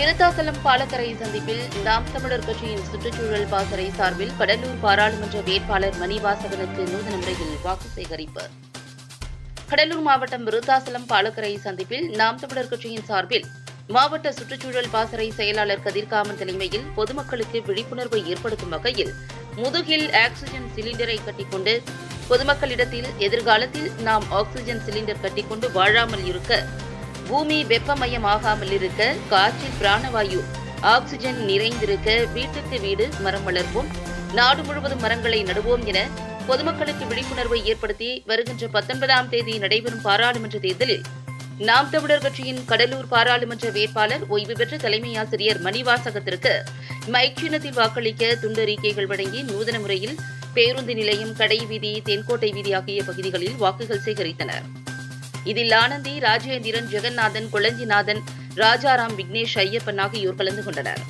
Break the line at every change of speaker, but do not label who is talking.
விருத்தாசலம் பாலக்கரை சந்திப்பில் நாம் தமிழர் கட்சியின் சுற்றுச்சூழல் பாசறை சார்பில் கடலூர் பாராளுமன்ற வேட்பாளர் மணிவாசகனுக்கு நூதன முறையில் வாக்கு சேகரிப்பு. கடலூர் மாவட்டம் விருத்தாசலம் பாலக்கரை சந்திப்பில் நாம் தமிழர் கட்சியின் சார்பில் மாவட்ட சுற்றுச்சூழல் பாசறை செயலாளர் கதிர்காமன் தலைமையில் பொதுமக்களுக்கு விழிப்புணர்வை ஏற்படுத்தும் வகையில் முதுகில் ஆக்சிஜன் சிலிண்டரை கட்டிக்கொண்டு பொதுமக்களிடத்தில் எதிர்காலத்தில் நாம் ஆக்சிஜன் சிலிண்டர் கட்டிக்கொண்டு வாழாமல் இருக்க பூமி வெப்பமயமாகாமல் இருக்க காற்றில் பிராணவாயு ஆக்சிஜன் நிறைந்திருக்க வீட்டுக்கு வீடு மரம் வளர்ப்போம். நாடு முழுவதும் மரங்களை நடுவோம் என பொதுமக்களுக்கு விழிப்புணர்வை ஏற்படுத்தி வருகின்ற பத்தொன்பதாம் தேதி நடைபெறும் பாராளுமன்ற தேர்தலில் நாம் தமிழர் கட்சியின் கடலூர் பாராளுமன்ற வேட்பாளர் ஓய்வு பெற்ற தலைமை ஆசிரியர் மணிவாசகத்திற்கு மைக் சின்னத்தில் வாக்களிக்க துண்டறிக்கைகள் வழங்கி நூதன முறையில் பேருந்து நிலையம் கடை வீதி தென்கோட்டை வீதி ஆகிய பகுதிகளில் வாக்குகள் சேகரித்தனா் இதில் ஆனந்தி ராஜேந்திரன் ஜெகநாதன் குழந்திநாதன் ராஜாராம் விக்னேஷ் ஐயப்பன் ஆகியோர் கலந்து கொண்டனர்.